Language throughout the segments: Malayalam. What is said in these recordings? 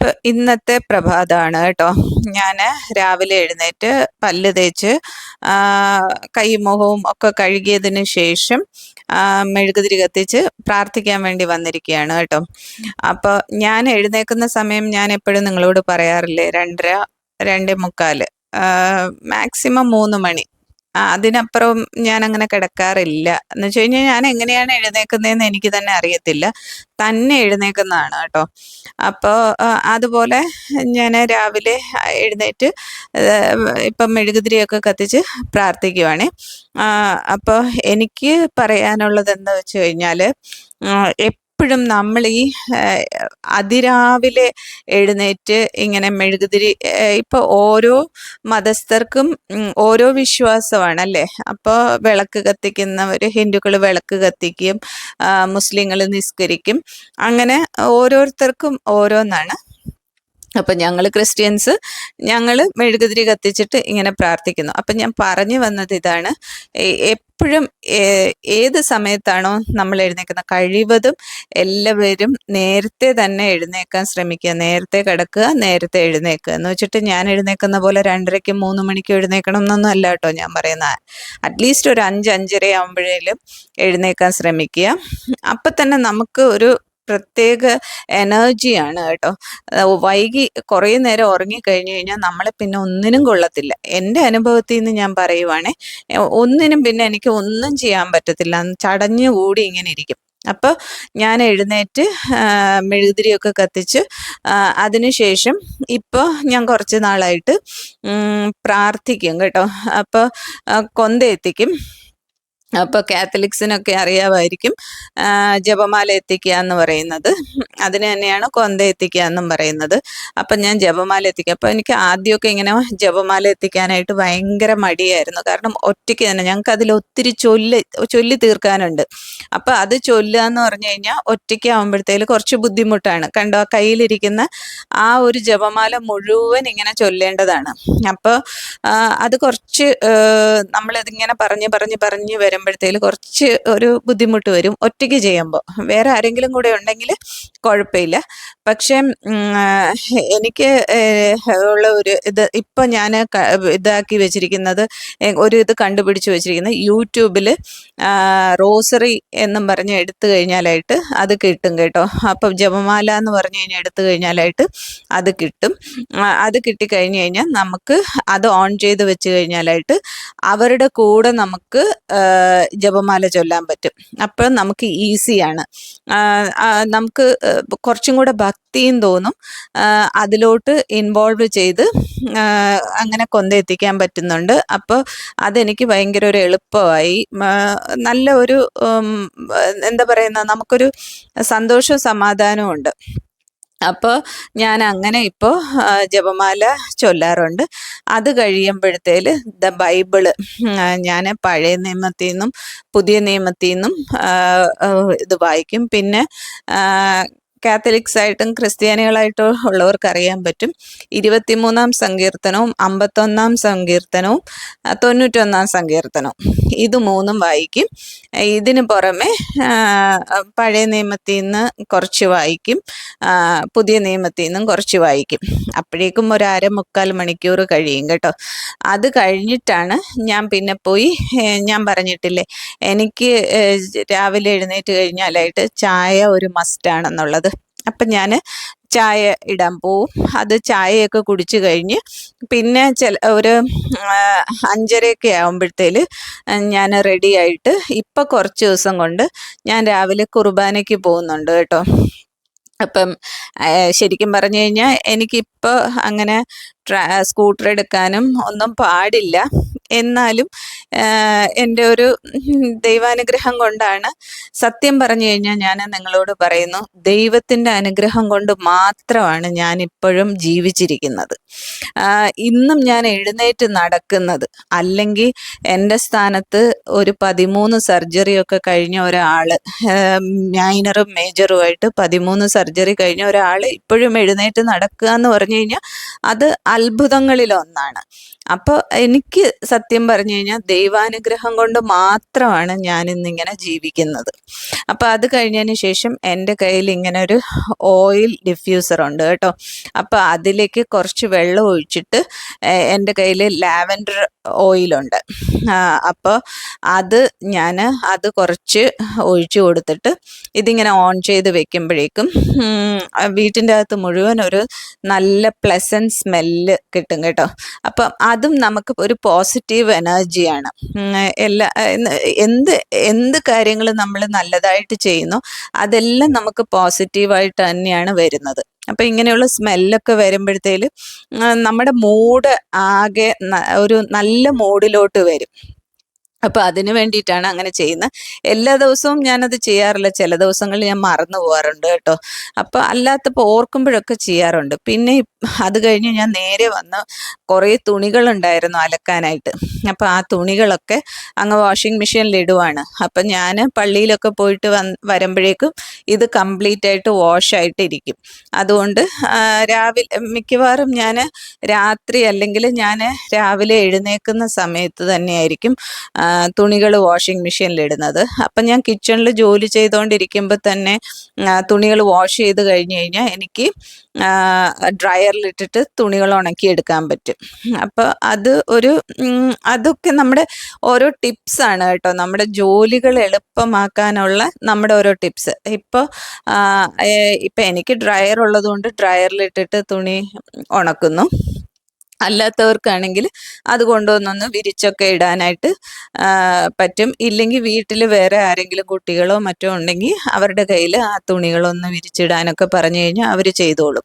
അപ്പോൾ ഇന്നത്തെ പ്രഭാതമാണ് കേട്ടോ. ഞാൻ രാവിലെ എഴുന്നേറ്റ് പല്ല് തേച്ച് കൈയും ഒക്കെ കഴുകിയതിന് ശേഷം മെഴുകുതിരി കത്തിച്ച് പ്രാർത്ഥിക്കാൻ വേണ്ടി വന്നിരിക്കുകയാണ് കേട്ടോ. അപ്പോൾ ഞാൻ എഴുന്നേക്കുന്ന സമയം ഞാൻ എപ്പോഴും നിങ്ങളോട് പറയാറില്ലേ രണ്ടര രണ്ടേ മുക്കാൽ മാക്സിമം മൂന്ന് മണി. അതിനപ്പുറം ഞാൻ അങ്ങനെ കിടക്കാറില്ല. എന്ന് വെച്ച് കഴിഞ്ഞാൽ ഞാൻ എങ്ങനെയാണ് എഴുന്നേക്കുന്നതെന്ന് എനിക്ക് തന്നെ അറിയത്തില്ല. തന്നെ എഴുന്നേക്കുന്നതാണ് കേട്ടോ. അപ്പോൾ അതുപോലെ ഞാൻ രാവിലെ എഴുന്നേറ്റ് ഇപ്പം മെഴുകുതിരിയൊക്കെ കത്തിച്ച് പ്രാർത്ഥിക്കുവാണ്. അപ്പോൾ എനിക്ക് പറയാനുള്ളത് എന്താ വെച്ച് കഴിഞ്ഞാൽ എപ്പോഴും നമ്മൾ ഈ അതിരാവിലെ എഴുന്നേറ്റ് ഇങ്ങനെ മെഴുകുതിരി ഇപ്പൊ ഓരോ മതസ്ഥർക്കും ഓരോ വിശ്വാസമാണ് അല്ലേ അപ്പോൾ വിളക്ക് കത്തിക്കുന്നവർ ഹിന്ദുക്കൾ വിളക്ക് കത്തിക്കും മുസ്ലിങ്ങൾ നിസ്കരിക്കും. അങ്ങനെ ഓരോരുത്തർക്കും ഓരോന്നാണ്. അപ്പം ഞങ്ങൾ ക്രിസ്ത്യൻസ് ഞങ്ങൾ മെഴുകുതിരി കത്തിച്ചിട്ട് ഇങ്ങനെ പ്രാർത്ഥിക്കുന്നു. അപ്പം ഞാൻ പറഞ്ഞു വന്നത് ഇതാണ് എപ്പോഴും ഏത് സമയത്താണോ നമ്മൾ എഴുന്നേക്കുന്നത് കഴിവതും എല്ലാവരും നേരത്തെ തന്നെ എഴുന്നേക്കാൻ ശ്രമിക്കുക. നേരത്തെ കിടക്കുക നേരത്തെ എഴുന്നേക്കുക എന്ന് വെച്ചിട്ട് ഞാൻ എഴുന്നേക്കുന്ന പോലെ രണ്ടരയ്ക്കും മൂന്ന് മണിക്കും എഴുന്നേക്കണം എന്നൊന്നും അല്ല കേട്ടോ ഞാൻ പറയുന്നത് അറ്റ്ലീസ്റ്റ് ഒരു അഞ്ച് അഞ്ചര ആകുമ്പോഴേലും എഴുന്നേക്കാൻ ശ്രമിക്കുക. അപ്പം തന്നെ നമുക്ക് ഒരു പ്രത്യേക എനർജിയാണ് കേട്ടോ. വൈകി കുറേ നേരം ഉറങ്ങിക്കഴിഞ്ഞു കഴിഞ്ഞാൽ നമ്മളെ പിന്നെ ഒന്നിനും കൊള്ളത്തില്ല. എന്റെ അനുഭവത്തിൽ നിന്ന് ഞാൻ പറയുവാണേ ഒന്നിനും പിന്നെ എനിക്ക് ഒന്നും ചെയ്യാൻ പറ്റത്തില്ല. ചടഞ്ഞുകൂടി ഇങ്ങനെ ഇരിക്കും. അപ്പോൾ ഞാൻ എഴുന്നേറ്റ് മെഴുകുതിരിയൊക്കെ കത്തിച്ച് അതിനുശേഷം ഇപ്പോൾ ഞാൻ കുറച്ച് നാളായിട്ട് പ്രാർത്ഥിക്കും കേട്ടോ. അപ്പോൾ കൊന്ത എത്തിക്കും. അപ്പോൾ കാത്തലിക്സിനൊക്കെ അറിയാമായിരിക്കും. ജപമാല എത്തിക്കുക എന്ന് പറയുന്നത്. അതിന് തന്നെയാണ് കൊന്ത എത്തിക്കുക എന്നും പറയുന്നത്. അപ്പം ഞാൻ ജപമാല എത്തിക്കുക അപ്പോൾ എനിക്ക് ആദ്യമൊക്കെ ഇങ്ങനെ ജപമാല എത്തിക്കാനായിട്ട് ഭയങ്കര മടിയായിരുന്നു. കാരണം ഒറ്റയ്ക്ക് തന്നെ ഞങ്ങൾക്ക് അതിൽ ഒത്തിരി ചൊല്ല് ചൊല്ലി തീർക്കാനുണ്ട്. അപ്പോൾ അത് ചൊല്ലുക എന്ന് പറഞ്ഞു കഴിഞ്ഞാൽ ഒറ്റയ്ക്ക് ആകുമ്പോഴത്തേൽ കുറച്ച് ബുദ്ധിമുട്ടാണ്. കണ്ടോ കയ്യിലിരിക്കുന്ന ആ ഒരു ജപമാല മുഴുവൻ ഇങ്ങനെ ചൊല്ലേണ്ടതാണ്. അപ്പോൾ അത് കുറച്ച് നമ്മളതിങ്ങനെ പറഞ്ഞ് പറഞ്ഞ് പറഞ്ഞ് വരുമ്പോഴത്തേൽ കുറച്ച് ഒരു ബുദ്ധിമുട്ട് വരും. ഒറ്റയ്ക്ക് ചെയ്യുമ്പോൾ വേറെ ആരെങ്കിലും കൂടെ ഉണ്ടെങ്കിൽ കുഴപ്പമില്ല. പക്ഷേ എനിക്ക് ഉള്ള ഒരു ഇത് ഇപ്പം ഞാൻ ഇതാക്കി വെച്ചിരിക്കുന്നത് ഒരു ഇത് കണ്ടുപിടിച്ച് വെച്ചിരിക്കുന്നത് യൂട്യൂബിൽ റോസറി എന്നും പറഞ്ഞ് എടുത്തു കഴിഞ്ഞാലായിട്ട് അത് കിട്ടും കേട്ടോ. അപ്പം ജപമാല എന്ന് പറഞ്ഞു കഴിഞ്ഞാൽ എടുത്തു കഴിഞ്ഞാലായിട്ട് അത് കിട്ടും. അത് കിട്ടിക്കഴിഞ്ഞ് കഴിഞ്ഞാൽ നമുക്ക് അത് ഓൺ ചെയ്ത് വെച്ച് കഴിഞ്ഞാലായിട്ട് അവരുടെ കൂടെ നമുക്ക് ജപമാല ചൊല്ലാൻ പറ്റും. അപ്പോൾ നമുക്ക് ഈസിയാണ്. നമുക്ക് കുറച്ചും കൂടെ ഭക്തിയും തോന്നും. അതിലോട്ട് ഇൻവോൾവ് ചെയ്ത് അങ്ങനെ കൊന്തെത്തിക്കാൻ പറ്റുന്നുണ്ട്. അപ്പോൾ അതെനിക്ക് ഭയങ്കര ഒരു എളുപ്പമായി. നല്ല ഒരു എന്താ പറയുന്ന നമുക്കൊരു സന്തോഷവും സമാധാനവും ഉണ്ട്. അപ്പോൾ ഞാൻ അങ്ങനെ ഇപ്പോൾ ജപമാല ചൊല്ലാറുണ്ട്. അത് കഴിയുമ്പോഴത്തേൽ ദ ബൈബിൾ ഞാൻ പഴയ നിയമത്തിൽ നിന്നും പുതിയ നിയമത്തിൽ നിന്നും ഇത് വായിക്കും. പിന്നെ കാത്തലിക്സ് ആയിട്ടും ക്രിസ്ത്യാനികളായിട്ടും ഉള്ളവർക്ക് അറിയാൻ പറ്റും. ഇരുപത്തിമൂന്നാം സങ്കീർത്തനവും അമ്പത്തൊന്നാം സങ്കീർത്തനവും തൊണ്ണൂറ്റൊന്നാം സങ്കീർത്തനവും. ഇത് മൂന്നും വായിക്കും. ഇതിന് പുറമെ പഴയ നിയമത്തിൽ നിന്ന് കുറച്ച് വായിക്കും. പുതിയ നിയമത്തിൽ നിന്നും കുറച്ച് വായിക്കും. അപ്പോഴേക്കും ഒരു അര മുക്കാൽ മണിക്കൂർ കഴിയും കേട്ടോ. അത് കഴിഞ്ഞിട്ടാണ് ഞാൻ പിന്നെ പോയി ഞാൻ പറഞ്ഞിട്ടില്ലേ എനിക്ക് രാവിലെ എഴുന്നേറ്റ് കഴിഞ്ഞാലായിട്ട് ചായ ഒരു മസ്റ്റാണെന്നുള്ളത് അപ്പം ഞാൻ ചായ ഇടാൻ പോവും. അത് ചായയൊക്കെ കുടിച്ച് കഴിഞ്ഞ് പിന്നെ ചില ഒരു അഞ്ചരയൊക്കെ ആകുമ്പോഴത്തേൽ ഞാൻ റെഡി ആയിട്ട് ഇപ്പം കുറച്ച് ദിവസം കൊണ്ട് ഞാൻ രാവിലെ കുർബാനയ്ക്ക് പോകുന്നുണ്ട് കേട്ടോ. അപ്പം ശരിക്കും പറഞ്ഞു കഴിഞ്ഞാൽ എനിക്കിപ്പോൾ അങ്ങനെ സ്കൂട്ടർ എടുക്കാനും ഒന്നും പാടില്ല. എന്നാലും എന്റെ ഒരു ദൈവാനുഗ്രഹം കൊണ്ടാണ് സത്യം പറഞ്ഞു കഴിഞ്ഞാൽ ഞാൻ നിങ്ങളോട് പറയുന്നു ദൈവത്തിന്റെ അനുഗ്രഹം കൊണ്ട് മാത്രമാണ് ഞാൻ ഇപ്പോഴും ജീവിച്ചിരിക്കുന്നത്. ഇന്നും ഞാൻ എഴുന്നേറ്റ് നടക്കുന്നത് അല്ലെങ്കിൽ എന്റെ സ്ഥാനത്ത് ഒരു പതിമൂന്ന് സർജറിയൊക്കെ കഴിഞ്ഞ ഒരാൾ മൈനറും മേജറുമായിട്ട് പതിമൂന്ന് സർജറി കഴിഞ്ഞ ഒരാൾ ഇപ്പോഴും എഴുന്നേറ്റ് നടക്കുക എന്ന് പറഞ്ഞു കഴിഞ്ഞാൽ അത് അത്ഭുതങ്ങളിലൊന്നാണ്. അപ്പോൾ എനിക്ക് സത്യം പറഞ്ഞു കഴിഞ്ഞാൽ ദൈവാനുഗ്രഹം കൊണ്ട് മാത്രമാണ് ഞാൻ ഇന്നിങ്ങനെ ജീവിക്കുന്നത്. അപ്പോൾ അത് കഴിഞ്ഞതിന് ശേഷം എന്റെ കയ്യിൽ ഇങ്ങനെ ഒരു ഓയിൽ ഡിഫ്യൂസർ ഉണ്ട് കേട്ടോ. അപ്പോൾ അതിലേക്ക് കുറച്ച് വെള്ളം ഒഴിച്ചിട്ട് എന്റെ കയ്യിൽ ലാവൻഡർ ഓയിലുണ്ട് അപ്പോൾ അത് ഞാൻ അത് കുറച്ച് ഒഴിച്ചു കൊടുത്തിട്ട് ഇതിങ്ങനെ ഓൺ ചെയ്ത് വെക്കുമ്പോഴേക്കും വീട്ടിന്റെ അകത്ത് മുഴുവൻ ഒരു നല്ല പ്ലസന്റ് സ്മെല്ല് കിട്ടും കേട്ടോ. അപ്പം അതും നമുക്ക് ഒരു പോസിറ്റീവ് എനർജിയാണ് ഉം, എല്ലാ എന്ത് എന്ത് കാര്യങ്ങൾ നമ്മൾ നല്ലതായിട്ട് ചെയ്യുന്നു അതെല്ലാം നമുക്ക് പോസിറ്റീവായിട്ട് തന്നെയാണ് വരുന്നത്. അപ്പം ഇങ്ങനെയുള്ള സ്മെല്ലൊക്കെ വരുമ്പോഴത്തേൽ നമ്മുടെ മൂഡ് ആകെ ഒരു നല്ല മൂഡിലോട്ട് വരും. അപ്പോൾ അതിന് വേണ്ടിയിട്ടാണ് അങ്ങനെ ചെയ്യുന്നത്. എല്ലാ ദിവസവും ഞാനത് ചെയ്യാറില്ല. ചില ദിവസങ്ങളിൽ ഞാൻ മറന്നു പോകാറുണ്ട് കേട്ടോ. അപ്പോൾ അല്ലാത്തപ്പോൾ ഓർക്കുമ്പോഴൊക്കെ ചെയ്യാറുണ്ട്. പിന്നെ അത് കഴിഞ്ഞ് ഞാൻ നേരെ വന്ന് കുറേ തുണികളുണ്ടായിരുന്നു അലക്കാനായിട്ട്. അപ്പോൾ ആ തുണികളൊക്കെ അങ്ങ് വാഷിംഗ് മെഷീനിൽ ഇടുവാണ്. അപ്പം ഞാൻ പള്ളിയിലൊക്കെ പോയിട്ട് വന്ന് വരുമ്പോഴേക്കും ഇത് കംപ്ലീറ്റ് ആയിട്ട് വാഷ് ആയിട്ടിരിക്കും അതുകൊണ്ട് രാവിലെ മിക്കവാറും ഞാൻ രാത്രി അല്ലെങ്കിൽ ഞാൻ രാവിലെ എഴുന്നേൽക്കുന്ന സമയത്ത് തന്നെയായിരിക്കും തുണികൾ വാഷിംഗ് മെഷീനിൽ ഇടുന്നത്. അപ്പം ഞാൻ കിച്ചണിൽ ജോലി ചെയ്തുകൊണ്ടിരിക്കുമ്പോൾ തന്നെ തുണികൾ വാഷ് ചെയ്ത് കഴിഞ്ഞ് കഴിഞ്ഞാൽ എനിക്ക് ഡ്രയറിലിട്ടിട്ട് തുണികൾ ഉണക്കി എടുക്കാൻ പറ്റും. അപ്പോൾ അത് ഒരു അതൊക്കെ നമ്മുടെ ഓരോ ടിപ്സ് ആണ് കേട്ടോ. നമ്മുടെ ജോലികൾ എളുപ്പമാക്കാനുള്ള നമ്മുടെ ഓരോ ടിപ്സ്. ഇപ്പോൾ ഇപ്പം എനിക്ക് ഡ്രയർ ഉള്ളതുകൊണ്ട് ഡ്രയറിലിട്ടിട്ട് തുണി ഉണക്കുന്നു. അല്ലാത്തവർക്കാണെങ്കിൽ അത് കൊണ്ടുവന്നൊന്ന് വിരിച്ചൊക്കെ ഇടാനായിട്ട് പറ്റും. ഇല്ലെങ്കിൽ വീട്ടിൽ വേറെ ആരെങ്കിലും കുട്ടികളോ മറ്റോ ഉണ്ടെങ്കിൽ അവരുടെ കയ്യിൽ ആ തുണികളൊന്ന് വിരിച്ചിടാനൊക്കെ പറഞ്ഞു കഴിഞ്ഞാൽ അവർ ചെയ്തോളും.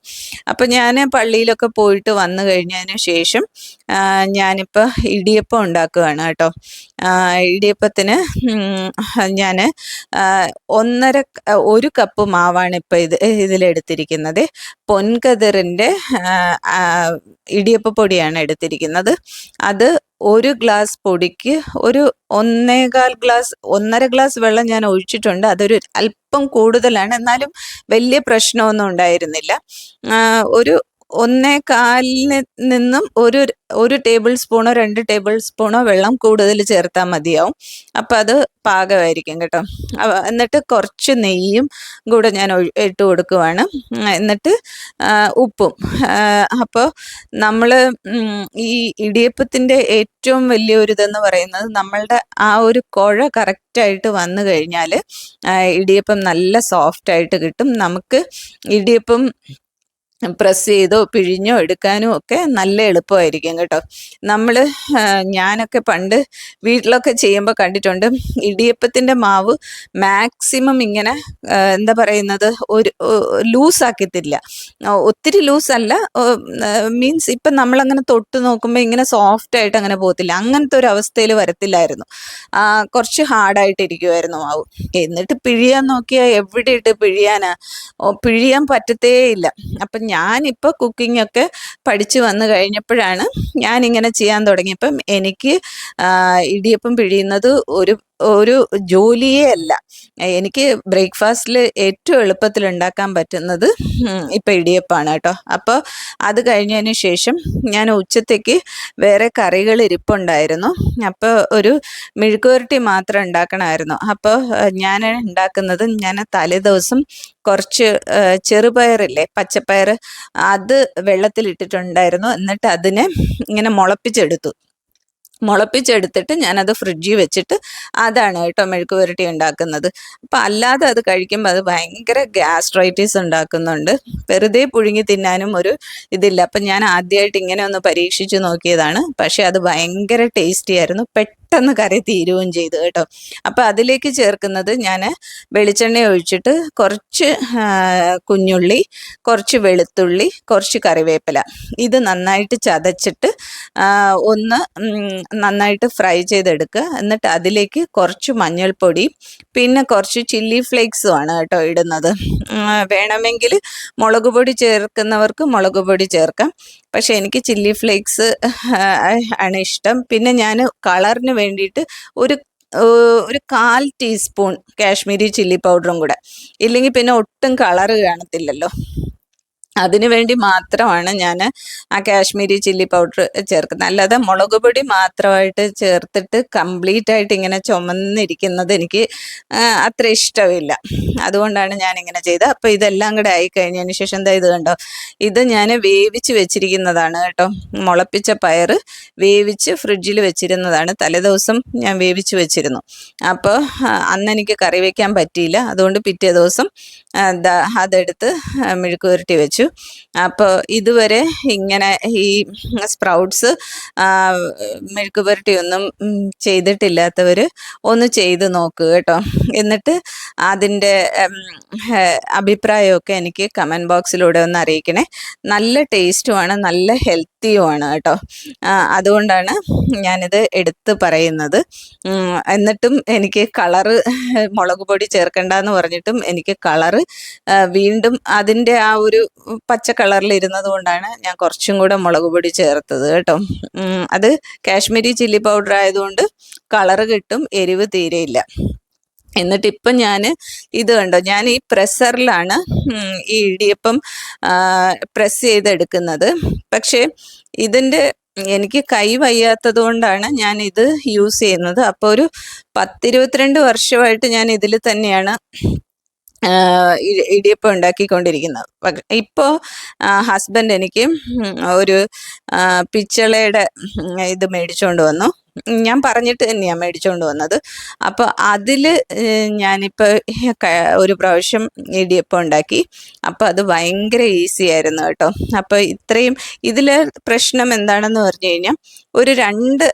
അപ്പം ഞാൻ പള്ളിയിലൊക്കെ പോയിട്ട് വന്നു കഴിഞ്ഞതിന് ശേഷം ഞാനിപ്പോൾ ഇടിയപ്പം ഉണ്ടാക്കുകയാണ് കേട്ടോ. ഇടിയപ്പത്തിന് ഞാൻ ഒന്നര ഒരു കപ്പ് മാവാണ് ഇപ്പോൾ ഇത് ഇതിലെടുത്തിരിക്കുന്നത്. പൊൻകതിറിന്റെ ഇടിയപ്പ പൊടിയാണ് എടുത്തിരിക്കുന്നത്. അത് ഒരു ഗ്ലാസ് പൊടിക്ക് ഒരു ഒന്നേകാൽ ഗ്ലാസ് ഒന്നര ഗ്ലാസ് വെള്ളം ഞാൻ ഒഴിച്ചിട്ടുണ്ട്. അതൊരു അല്പം കൂടുതലാണ്. എന്നാലും വലിയ പ്രശ്നമൊന്നും ഉണ്ടായിരുന്നില്ല. ഒരു ഒന്നേ കാലിന് നിന്നും ഒരു ഒരു ടേബിൾ സ്പൂണോ രണ്ട് ടേബിൾ സ്പൂണോ വെള്ളം കൂടുതൽ ചേർത്താൽ മതിയാവും. അപ്പം അത് പാകമായിരിക്കും കേട്ടോ. എന്നിട്ട് കുറച്ച് നെയ്യും കൂടെ ഞാൻ ഇട്ട് കൊടുക്കുവാണ്. എന്നിട്ട് ഉപ്പും. അപ്പോൾ നമ്മൾ ഈ ഇടിയപ്പത്തിന്റെ ഏറ്റവും വലിയൊരു ഇതെന്ന് പറയുന്നത് നമ്മളുടെ ആ ഒരു കുഴ കറക്റ്റായിട്ട് വന്നു കഴിഞ്ഞാൽ ഇടിയപ്പം നല്ല സോഫ്റ്റായിട്ട് കിട്ടും. നമുക്ക് ഇടിയപ്പം പ്രസ് ചെയ്തോ പിഴിഞ്ഞോ എടുക്കാനും ഒക്കെ നല്ല എളുപ്പമായിരിക്കും കേട്ടോ. നമ്മൾ ഞാനൊക്കെ പണ്ട് വീട്ടിലൊക്കെ ചെയ്യുമ്പോൾ കണ്ടിട്ടുണ്ട് ഇടിയപ്പത്തിന്റെ മാവ് മാക്സിമം ഇങ്ങനെ എന്താ പറയുന്നത് ഒരു ലൂസാക്കത്തില്ല ഒത്തിരി ലൂസല്ല മീൻസ് ഇപ്പം നമ്മളങ്ങനെ തൊട്ട് നോക്കുമ്പോൾ ഇങ്ങനെ സോഫ്റ്റ് ആയിട്ട് അങ്ങനെ പോകത്തില്ല. അങ്ങനത്തെ ഒരു അവസ്ഥയിൽ വരത്തില്ലായിരുന്നു. കുറച്ച് ഹാർഡായിട്ടിരിക്കുമായിരുന്നു മാവ്. എന്നിട്ട് പിഴിയാൻ നോക്കിയാൽ എവിടെ ഇട്ട് പിഴിയാനാ? പിഴിയാൻ പറ്റത്തേയില്ല അപ്പം ഞാനിപ്പോൾ കുക്കിംഗ് ഒക്കെ പഠിച്ചു വന്നു കഴിഞ്ഞപ്പോഴാണ് ഞാനിങ്ങനെ ചെയ്യാൻ തുടങ്ങിയപ്പം എനിക്ക് ഇടിയപ്പം പിഴിയുന്നത് ഒരു ഒരു ജോലിയേ അല്ല. എനിക്ക് ബ്രേക്ക്ഫാസ്റ്റിൽ ഏറ്റവും എളുപ്പത്തിൽ ഉണ്ടാക്കാൻ പറ്റുന്നത് ഇപ്പം ഇടിയപ്പമാണ് കേട്ടോ. അപ്പോൾ അത് കഴിഞ്ഞതിന് ശേഷം ഞാൻ ഉച്ചത്തേക്ക് വേറെ കറികൾ ഇരിപ്പുണ്ടായിരുന്നു. അപ്പോൾ ഒരു മെഴുക്കുവരട്ടി മാത്രം ഉണ്ടാക്കണമായിരുന്നു. അപ്പോൾ ഞാൻ ഉണ്ടാക്കുന്നത് ഞാൻ തലേദിവസം കുറച്ച് ചെറുപയറില്ലേ പച്ചപ്പയർ അത് വെള്ളത്തിലിട്ടിട്ടുണ്ടായിരുന്നു. എന്നിട്ട് അതിനെ ഇങ്ങനെ മുളപ്പിച്ചെടുത്തു. മുളപ്പിച്ചെടുത്തിട്ട് ഞാനത് ഫ്രിഡ്ജിൽ വെച്ചിട്ട് അതാണ് കേട്ടോ മെഴുക്ക് പുരട്ടി ഉണ്ടാക്കുന്നത്. അപ്പം അല്ലാതെ അത് കഴിക്കുമ്പോൾ അത് ഭയങ്കര ഗ്യാസ്ട്രൈറ്റിസ് ഉണ്ടാക്കുന്നുണ്ട്. വെറുതെ പുഴുങ്ങി തിന്നാനും ഒരു ഇതില്ല. അപ്പം ഞാൻ ആദ്യമായിട്ട് ഇങ്ങനെ ഒന്ന് പരീക്ഷിച്ച് നോക്കിയതാണ്. പക്ഷേ അത് ഭയങ്കര ടേസ്റ്റി ആയിരുന്നു. പെട്ടെന്ന് കറി തീരുകയും ചെയ്തു കേട്ടോ. അപ്പം അതിലേക്ക് ചേർക്കുന്നത് ഞാൻ വെളിച്ചെണ്ണ ഒഴിച്ചിട്ട് കുറച്ച് കുഞ്ഞുള്ളി കുറച്ച് വെളുത്തുള്ളി കുറച്ച് കറിവേപ്പില. ഇത് നന്നായിട്ട് ചതച്ചിട്ട് ഒന്ന് നന്നായിട്ട് ഫ്രൈ ചെയ്തെടുക്കുക. എന്നിട്ട് അതിലേക്ക് കുറച്ച് മഞ്ഞൾപ്പൊടി പിന്നെ കുറച്ച് ചില്ലി ഫ്ലേക്സും ആണ് കേട്ടോ ഇടുന്നത്. വേണമെങ്കിൽ മുളക് പൊടി ചേർക്കുന്നവർക്ക് മുളക് പൊടി ചേർക്കാം. പക്ഷെ എനിക്ക് ചില്ലി ഫ്ലേക്സ് ആണ് ഇഷ്ടം. പിന്നെ ഞാൻ കളറിന് വേണ്ടിയിട്ട് ഒരു ഒരു കാൽ ടീസ്പൂൺ കാശ്മീരി ചില്ലി പൗഡറും കൂടെ. ഇല്ലെങ്കിൽ പിന്നെ ഒട്ടും കളറ് കാണത്തില്ലല്ലോ. അതിനു വേണ്ടി മാത്രമാണ് ഞാൻ ആ കാശ്മീരി ചില്ലി പൗഡർ ചേർക്കുന്നത്. അല്ലാതെ മുളക് പൊടി മാത്രമായിട്ട് ചേർത്തിട്ട് കംപ്ലീറ്റ് ആയിട്ട് ഇങ്ങനെ ചുമന്നിരിക്കുന്നത് എനിക്ക് അത്ര ഇഷ്ടമില്ല. അതുകൊണ്ടാണ് ഞാൻ ഇങ്ങനെ ചെയ്തത്. അപ്പോൾ ഇതെല്ലാം കൂടെ ആയി കഴിഞ്ഞതിന് ശേഷം എന്താ ഇത് കണ്ടോ? ഇത് ഞാൻ വേവിച്ച് വെച്ചിരിക്കുന്നതാണ് കേട്ടോ. മുളപ്പിച്ച പയർ വേവിച്ച് ഫ്രിഡ്ജിൽ വെച്ചിരുന്നതാണ്. തലേദിവസം ഞാൻ വേവിച്ച് വെച്ചിരുന്നു. അപ്പോൾ അന്ന് എനിക്ക് കറി വയ്ക്കാൻ പറ്റിയില്ല. അതുകൊണ്ട് പിറ്റേ ദിവസം അതെടുത്ത് വെച്ചു. മെഴുക്ക് വെച്ചു അപ്പോൾ ഇതുവരെ ഇങ്ങനെ ഈ സ്പ്രൗട്ട്സ് മെഴുക്ക് പുരട്ടി ഒന്നും ഉം, ചെയ്തിട്ടില്ലാത്തവർ ഒന്ന് ചെയ്ത് നോക്കുക കേട്ടോ. എന്നിട്ട് അതിന്റെ അഭിപ്രായമൊക്കെ എനിക്ക് കമന്റ് ബോക്സിലൂടെ ഒന്ന് അറിയിക്കണേ. നല്ല ടേസ്റ്റുമാണ് നല്ല ഹെൽത്തിയുമാണ് കേട്ടോ. അതുകൊണ്ടാണ് ഞാനിത് എടുത്ത് പറയുന്നത്. എന്നിട്ടും എനിക്ക് കളറ് മുളക് പൊടി ചേർക്കണ്ടെന്ന് പറഞ്ഞിട്ടും എനിക്ക് കളറ് വീണ്ടും അതിന്റെ ആ ഒരു പച്ച കളറിൽ ഇരുന്നത് കൊണ്ടാണ് ഞാൻ കുറച്ചും കൂടെ മുളക് പൊടി ചേർത്തത് കേട്ടോ. അത് കാശ്മീരി ചില്ലി പൗഡർ ആയതുകൊണ്ട് കളറ് കിട്ടും എരിവ് തീരെയില്ല എന്നിട്ട് ഇപ്പം ഞാൻ ഇത് കണ്ടോ? ഞാൻ ഈ പ്രസ്സറിലാണ് ഈ ഇടിയപ്പം പ്രസ് ചെയ്തെടുക്കുന്നത്. പക്ഷേ ഇതിന്റെ എനിക്ക് കൈ വയ്യാത്തത് കൊണ്ടാണ് ഞാൻ ഇത് യൂസ് ചെയ്യുന്നത്. അപ്പോൾ ഒരു പത്തിരുപത്തിരണ്ട് വർഷമായിട്ട് ഞാൻ ഇതിൽ തന്നെയാണ് ഇടിയപ്പം ഉണ്ടാക്കിക്കൊണ്ടിരിക്കുന്നത്. ഇപ്പോൾ ഹസ്ബൻഡ് എനിക്ക് ഒരു പിച്ചളയുടെ ഇത് മേടിച്ചുകൊണ്ട് വന്നു. ഞാൻ പറഞ്ഞിട്ട് തന്നെയാണ് മേടിച്ചുകൊണ്ട് വന്നത്. അപ്പോൾ അതിൽ ഞാനിപ്പോൾ ഒരു പ്രാവശ്യം ഇടിയപ്പം ഉണ്ടാക്കി. അപ്പോൾ അത് ഭയങ്കര ഈസി ആയിരുന്നു കേട്ടോ. അപ്പോൾ ഇത്രയും ഇതിൽ പ്രശ്നം എന്താണെന്ന് പറഞ്ഞു കഴിഞ്ഞാൽ ഒരു രണ്ട്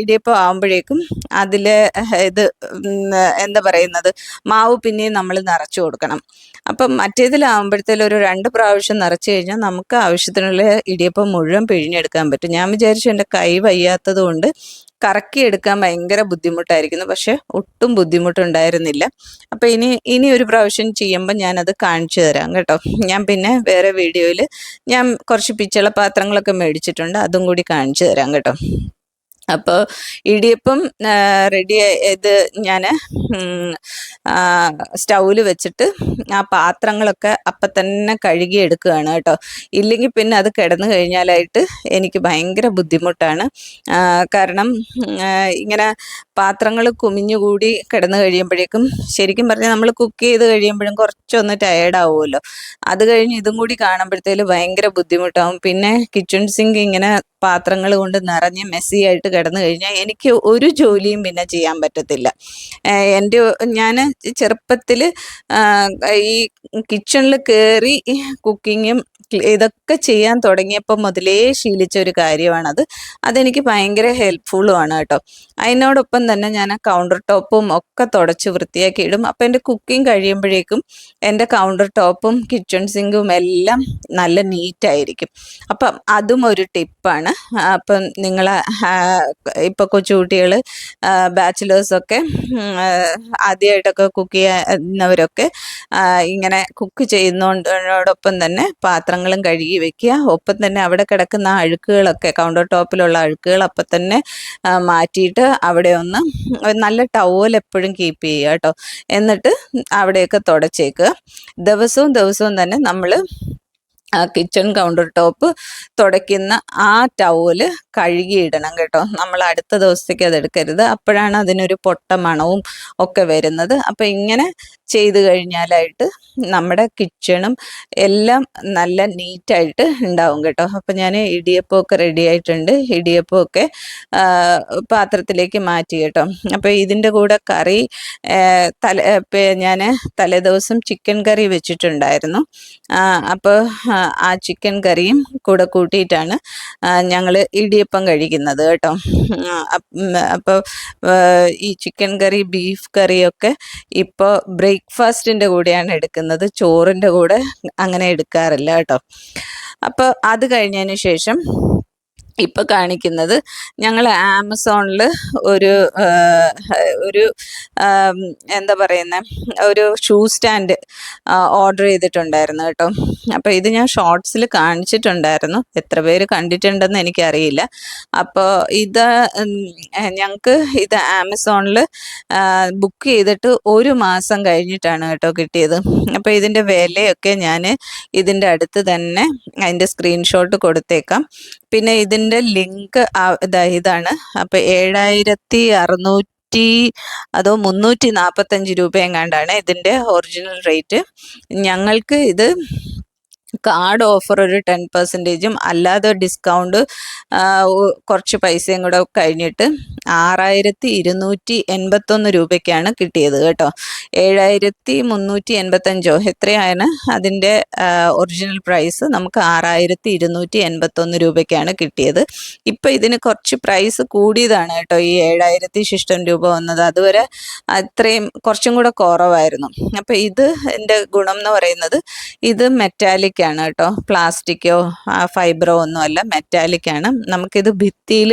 ഇടിയപ്പം ആകുമ്പോഴേക്കും അതിൽ ഇത് എന്താ പറയുന്നത് മാവ് പിന്നെയും നമ്മൾ നിറച്ചു കൊടുക്കണം. അപ്പം മറ്റേതിലാകുമ്പോഴത്തേലും ഒരു രണ്ട് പ്രാവശ്യം നിറച്ച് കഴിഞ്ഞാൽ നമുക്ക് ആവശ്യത്തിനുള്ള ഇടിയപ്പം മുഴുവൻ പിഴിഞ്ഞെടുക്കാൻ പറ്റും. ഞാൻ വിചാരിച്ചു എന്റെ കൈ വയ്യാത്തത് കൊണ്ട് കറക്കി എടുക്കാൻ ഭയങ്കര ബുദ്ധിമുട്ടായിരിക്കുന്നു. പക്ഷെ ഒട്ടും ബുദ്ധിമുട്ടുണ്ടായിരുന്നില്ല. അപ്പോൾ ഇനി ഇനി ഒരു പ്രാവശ്യം ചെയ്യുമ്പോൾ ഞാനത് കാണിച്ചു തരാം കേട്ടോ. ഞാൻ പിന്നെ വേറെ വീഡിയോയിൽ ഞാൻ കുറച്ച് പിച്ചള പാത്രങ്ങളൊക്കെ മേടിച്ചിട്ടുണ്ട്. അതും കൂടി കാണിച്ചു തരാം കേട്ടോ. അപ്പോൾ ഇടിയപ്പം റെഡി ഇത് ഞാൻ സ്റ്റൗവിൽ വെച്ചിട്ട് ആ പാത്രങ്ങളൊക്കെ അപ്പം തന്നെ കഴുകി എടുക്കുകയാണ് കേട്ടോ. ഇല്ലെങ്കിൽ പിന്നെ അത് കിടന്നു കഴിഞ്ഞാലായിട്ട് എനിക്ക് ഭയങ്കര ബുദ്ധിമുട്ടാണ്. കാരണം ഇങ്ങനെ പാത്രങ്ങൾ കുമിഞ്ഞുകൂടി കിടന്നു കഴിയുമ്പോഴേക്കും ശരിക്കും പറഞ്ഞാൽ നമ്മൾ കുക്ക് ചെയ്ത് കഴിയുമ്പോഴും കുറച്ചൊന്ന് ടയേർഡ് ആവുമല്ലോ. അത് കഴിഞ്ഞ് ഇതും കൂടി കാണുമ്പോഴത്തേലും ഭയങ്കര ബുദ്ധിമുട്ടാവും. പിന്നെ കിച്ചൺ സിങ്ക് ഇങ്ങനെ പാത്രങ്ങൾ കൊണ്ട് നിറഞ്ഞ് മെസ്സി ആയിട്ട് കിടന്നു കഴിഞ്ഞാൽ എനിക്ക് ഒരു ജോലിയും പിന്നെ ചെയ്യാൻ പറ്റത്തില്ല. എന്റെ ഞാൻ ചെറുപ്പത്തിൽ ഈ കിച്ചണിൽ കയറി കുക്കിങ്ങും ഇതൊക്കെ ചെയ്യാൻ തുടങ്ങിയപ്പോൾ മുതലേ ശീലിച്ച ഒരു കാര്യമാണത്. അതെനിക്ക് ഭയങ്കര ഹെൽപ്ഫുള്ളുമാണ് കേട്ടോ. അതിനോടൊപ്പം തന്നെ ഞാൻ ആ കൗണ്ടർ ടോപ്പും ഒക്കെ തുടച്ച് വൃത്തിയാക്കി ഇടും അപ്പം എന്റെ കുക്കിംഗ് കഴിയുമ്പോഴേക്കും എന്റെ കൗണ്ടർ ടോപ്പും കിച്ചൺ സിങ്കും എല്ലാം നല്ല നീറ്റായിരിക്കും അപ്പം അതും ഒരു ടിപ്പാണ് അപ്പം നിങ്ങൾ ഇപ്പോൾ കൊച്ചുകുട്ടികൾ ബാച്ചിലേഴ്സൊക്കെ ആദ്യമായിട്ടൊക്കെ കുക്ക് ചെയ്യുന്നവരൊക്കെ ഇങ്ങനെ കുക്ക് ചെയ്യുന്നതോടൊപ്പം തന്നെ പാത്രങ്ങളും കഴുകി വെക്കുക. ഒപ്പം തന്നെ അവിടെ കിടക്കുന്ന അഴുക്കുകളൊക്കെ കൗണ്ടർ ടോപ്പിലുള്ള അഴുക്കുകൾ അപ്പം തന്നെ മാറ്റിയിട്ട് അവിടെ ഒന്ന് നല്ല ടവൽ എപ്പോഴും കീപ്പ് ചെയ്യുക കേട്ടോ. എന്നിട്ട് അവിടെയൊക്കെ തുടച്ചേക്കുക. ദിവസവും ദിവസവും തന്നെ നമ്മൾ കിച്ചൺ കൗണ്ടർ ടോപ്പ് തുടയ്ക്കുന്ന ആ ടവൽ കഴുകിയിടണം കേട്ടോ. നമ്മൾ അടുത്ത ദിവസത്തേക്ക് അത് എടുക്കരുത്. അപ്പോഴാണ് അതിനൊരു പൊട്ട മണവും ഒക്കെ വരുന്നത്. അപ്പം ഇങ്ങനെ ചെയ്ത് കഴിഞ്ഞാലായിട്ട് നമ്മുടെ കിച്ചണും എല്ലാം നല്ല നീറ്റായിട്ട് ഉണ്ടാവും കേട്ടോ. അപ്പം ഞാൻ ഇടിയപ്പമൊക്കെ റെഡി ആയിട്ടുണ്ട്. ഇടിയപ്പമൊക്കെ പാത്രത്തിലേക്ക് മാറ്റി കേട്ടോ. അപ്പോൾ ഇതിന്റെ കൂടെ കറി തല ഞാൻ തലേദിവസം ചിക്കൻ കറി വെച്ചിട്ടുണ്ടായിരുന്നു. അപ്പോൾ ആ ചിക്കൻ കറിയും കൂടെ കൂട്ടിയിട്ടാണ് ഞങ്ങൾ ഇടിയപ്പം കഴിക്കുന്നത് കേട്ടോ. അപ്പോൾ ഈ ചിക്കൻ കറി ബീഫ് കറിയൊക്കെ ഇപ്പോൾ ബ്രേക്ക്ഫാസ്റ്റിന്റെ കൂടെയാണ് എടുക്കുന്നത്. ചോറിന്റെ കൂടെ അങ്ങനെ എടുക്കാറില്ല കേട്ടോ. അപ്പോൾ അത് കഴിഞ്ഞതിന് ശേഷം ഇപ്പൊ കാണിക്കുന്നത്. ഞങ്ങൾ ആമസോണിൽ ഒരു ഒരു എന്താ പറയുന്ന ഒരു ഷൂ സ്റ്റാൻഡ് ഓർഡർ ചെയ്തിട്ടുണ്ടായിരുന്നു കേട്ടോ. അപ്പോൾ ഇത് ഞാൻ ഷോർട്സിൽ കാണിച്ചിട്ടുണ്ടായിരുന്നു. എത്ര പേര് കണ്ടിട്ടുണ്ടെന്ന് എനിക്കറിയില്ല. അപ്പോൾ ഇത് ഞങ്ങൾക്ക് ഇത് ആമസോണിൽ ബുക്ക് ചെയ്തിട്ട് ഒരു മാസം കഴിഞ്ഞിട്ടാണ് കേട്ടോ കിട്ടിയത്. അപ്പോൾ ഇതിന്റെ വിലയൊക്കെ ഞാൻ ഇതിന്റെ അടുത്ത് തന്നെ അതിന്റെ സ്ക്രീൻഷോട്ട് കൊടുത്തേക്കാം. പിന്നെ ഇതിന്റെ ലിങ്ക് ഇതാണ്. അപ്പോൾ ഏഴായിരത്തി അറുന്നൂറ്റി അതോ മുന്നൂറ്റി നാൽപ്പത്തഞ്ച് രൂപ എങ്ങാണ്ടാണ് ഇതിന്റെ ഒറിജിനൽ റേറ്റ്. ഞങ്ങൾക്ക് ഇത് കാർഡ് ഓഫർ ഒരു ടെൻ പെർസെന്റേജും അല്ലാതെ ഡിസ്കൗണ്ട് കുറച്ച് പൈസയും കൂടെ കഴിഞ്ഞിട്ട് ആറായിരത്തി ഇരുന്നൂറ്റി എൺപത്തൊന്ന് രൂപയ്ക്കാണ് കിട്ടിയത് കേട്ടോ. ഏഴായിരത്തി മുന്നൂറ്റി എൺപത്തഞ്ചോ എത്രയാണ് അതിന്റെ ഒറിജിനൽ പ്രൈസ് നമുക്ക് ആറായിരത്തി ഇരുന്നൂറ്റി എൺപത്തൊന്ന് രൂപയ്ക്കാണ് കിട്ടിയത്. ഇപ്പം ഇതിന് കുറച്ച് പ്രൈസ് കൂടിയതാണ് കേട്ടോ. ഈ ഏഴായിരത്തി ശിഷ്ടം രൂപ വന്നത്. അതുവരെ അത്രയും കുറച്ചും കൂടെ കുറവായിരുന്നു. അപ്പം ഇത് എന്റെ ഗുണം എന്ന് പറയുന്നത് ഇത് മെറ്റാലിക് ആണ് കേട്ടോ. പ്ലാസ്റ്റിക്കോ ഫൈബറോ ഒന്നും അല്ല മെറ്റാലിക് ആണ്. നമുക്കിത് ഭിത്തിയിൽ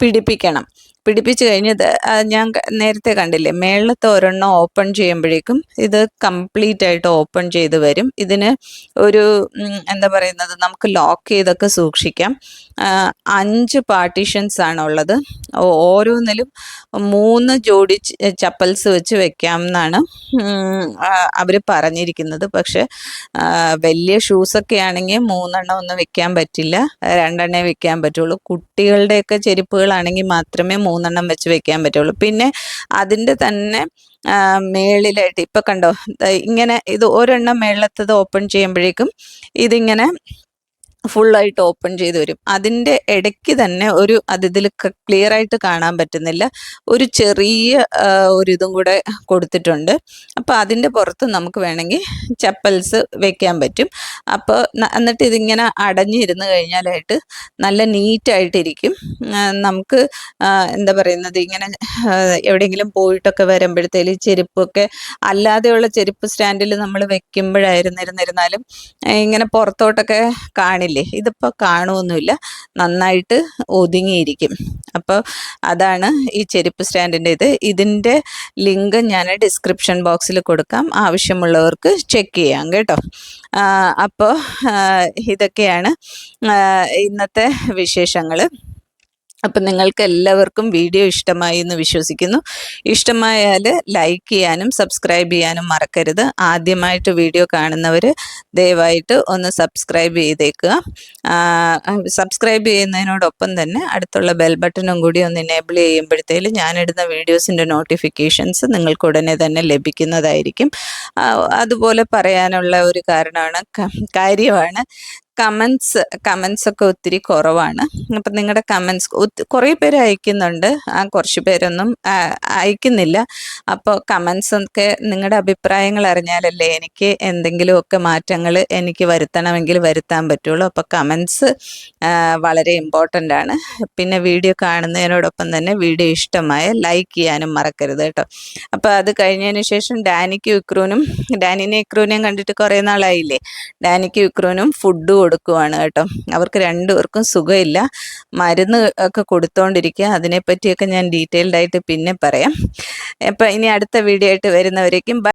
പിടിപ്പിക്കണം. പിടിപ്പിച്ച് കഴിഞ്ഞത് ഞാൻ നേരത്തെ കണ്ടില്ലേ മേളത്തെ ഒരെണ്ണം ഓപ്പൺ ചെയ്യുമ്പോഴേക്കും ഇത് കംപ്ലീറ്റ് ആയിട്ട് ഓപ്പൺ ചെയ്ത് വരും. ഇതിന് ഒരു എന്താ പറയുന്നത് നമുക്ക് ലോക്ക് ചെയ്തൊക്കെ സൂക്ഷിക്കാം. അഞ്ച് പാർട്ടീഷൻസ് ആണ് ഉള്ളത് ഓരോന്നിലും മൂന്ന് ജോഡി ചപ്പൽസ് വെച്ച് വെക്കാം എന്നാണ് അവർ പറഞ്ഞിരിക്കുന്നത്. പക്ഷെ വലിയ ഷൂസൊക്കെ ആണെങ്കിൽ മൂന്നെണ്ണം ഒന്നും വെക്കാൻ പറ്റില്ല. രണ്ടെണ്ണേ വെക്കാൻ പറ്റുള്ളൂ. കുട്ടികളുടെയൊക്കെ ചെരുപ്പുകളാണെങ്കിൽ മാത്രമേ മൂന്നെണ്ണം വെച്ച് വെക്കാൻ പറ്റുള്ളൂ. പിന്നെ അതിന്റെ തന്നെ മേളിലായിട്ട് ഇപ്പം കണ്ടോ ഇങ്ങനെ ഇത് ഒരെണ്ണം മേളത്തത് ഓപ്പൺ ചെയ്യുമ്പോഴേക്കും ഇതിങ്ങനെ ഫുള്ളായിട്ട് ഓപ്പൺ ചെയ്ത് വരും. അതിന്റെ ഇടയ്ക്ക് തന്നെ ഒരു അതിൽ ക്ലിയർ ആയിട്ട് കാണാൻ പറ്റുന്നില്ല. ഒരു ചെറിയ ഒരു ഇതും കൂടെ കൊടുത്തിട്ടുണ്ട്. അപ്പോൾ അതിന്റെ പുറത്ത് നമുക്ക് വേണമെങ്കിൽ ചപ്പൽസ് വെക്കാൻ പറ്റും. അപ്പോൾ എന്നിട്ട് ഇതിങ്ങനെ അടഞ്ഞിരുന്ന് കഴിഞ്ഞാലായിട്ട് നല്ല നീറ്റായിട്ടിരിക്കും. നമുക്ക് എന്താ പറയുന്നത് ഇങ്ങനെ എവിടെയെങ്കിലും പോയിട്ടൊക്കെ വരുമ്പോഴത്തേലും ചെരുപ്പൊക്കെ അല്ലാതെയുള്ള ചെരുപ്പ് സ്റ്റാൻഡിൽ നമ്മൾ വെക്കുമ്പോഴായിരുന്നിരുന്നിരുന്നാലും ഇങ്ങനെ പുറത്തോട്ടൊക്കെ കാണില്ലേ. ഇതിപ്പോൾ കാണുമൊന്നുമില്ല നന്നായിട്ട് ഒതുങ്ങിയിരിക്കും. അപ്പോൾ അതാണ് ഈ ചെരുപ്പ് സ്റ്റാൻഡിന്റെ ഇത് ഇതിന്റെ ലിങ്ക് ഞാൻ ഡിസ്ക്രിപ്ഷൻ ബോക്സിൽ കൊടുക്കാം. ആവശ്യമുള്ളവർക്ക് ചെക്ക് ചെയ്യാം കേട്ടോ. അപ്പോൾ ഇതൊക്കെയാണ് ഇന്നത്തെ വിശേഷങ്ങൾ അപ്പം നിങ്ങൾക്ക് എല്ലാവർക്കും വീഡിയോ ഇഷ്ടമായി എന്ന് വിശ്വസിക്കുന്നു. ഇഷ്ടമായാൽ ലൈക്ക് ചെയ്യാനും സബ്സ്ക്രൈബ് ചെയ്യാനും മറക്കരുത്. ആദ്യമായിട്ട് വീഡിയോ കാണുന്നവർ ദയവായിട്ട് ഒന്ന് സബ്സ്ക്രൈബ് ചെയ്തേക്കുക. സബ്സ്ക്രൈബ് ചെയ്യുന്നതിനോടൊപ്പം തന്നെ അടുത്തുള്ള ബെൽ ബട്ടണും കൂടി ഒന്ന് എനേബിൾ ചെയ്യുമ്പോഴത്തേലും ഞാനിടുന്ന വീഡിയോസിന്റെ നോട്ടിഫിക്കേഷൻസ് നിങ്ങൾക്ക് ഉടനെ തന്നെ ലഭിക്കുന്നതായിരിക്കും. അതുപോലെ പറയാനുള്ള ഒരു കാരണമാണ് കാര്യമാണ് കമൻസ് കമൻസ് ഒക്കെ ഒത്തിരി കുറവാണ്. അപ്പം നിങ്ങളുടെ കമൻസ് കുറേ പേര് അയക്കുന്നുണ്ട്. ആ കുറച്ച് പേരൊന്നും അയക്കുന്നില്ല. അപ്പോൾ കമൻസ് ഒക്കെ നിങ്ങളുടെ അഭിപ്രായങ്ങൾ അറിഞ്ഞാലല്ലേ എനിക്ക് എന്തെങ്കിലുമൊക്കെ മാറ്റങ്ങൾ എനിക്ക് വരുത്തണമെങ്കിൽ വരുത്താൻ പറ്റുള്ളൂ. അപ്പോൾ കമൻസ് വളരെ ഇമ്പോർട്ടന്റ് ആണ്. പിന്നെ വീഡിയോ കാണുന്നതിനോടൊപ്പം തന്നെ വീഡിയോ ഇഷ്ടമായ ലൈക്ക് ചെയ്യാനും മറക്കരുത് കേട്ടോ. അപ്പോൾ അത് കഴിഞ്ഞതിന് ശേഷം ഡാനിക്ക് വിക്രൂനും ഡാനിനെ വിക്രൂനെയും കണ്ടിട്ട് കുറേ നാളായില്ലേ? ഡാനിക്ക് വിക്രൂനും ഫുഡ് കൊടുക്കുവാണ് കേട്ടോ. അവർക്ക് രണ്ടുപേർക്കും സുഖമില്ല. മരുന്ന് ഒക്കെ കൊടുത്തോണ്ടിരിക്കുക. അതിനെപ്പറ്റിയൊക്കെ ഞാൻ ഡീറ്റെയിൽഡായിട്ട് പിന്നെ പറയാം. അപ്പം ഇനി അടുത്ത വീഡിയോ ആയിട്ട് വരുന്നവരേക്കും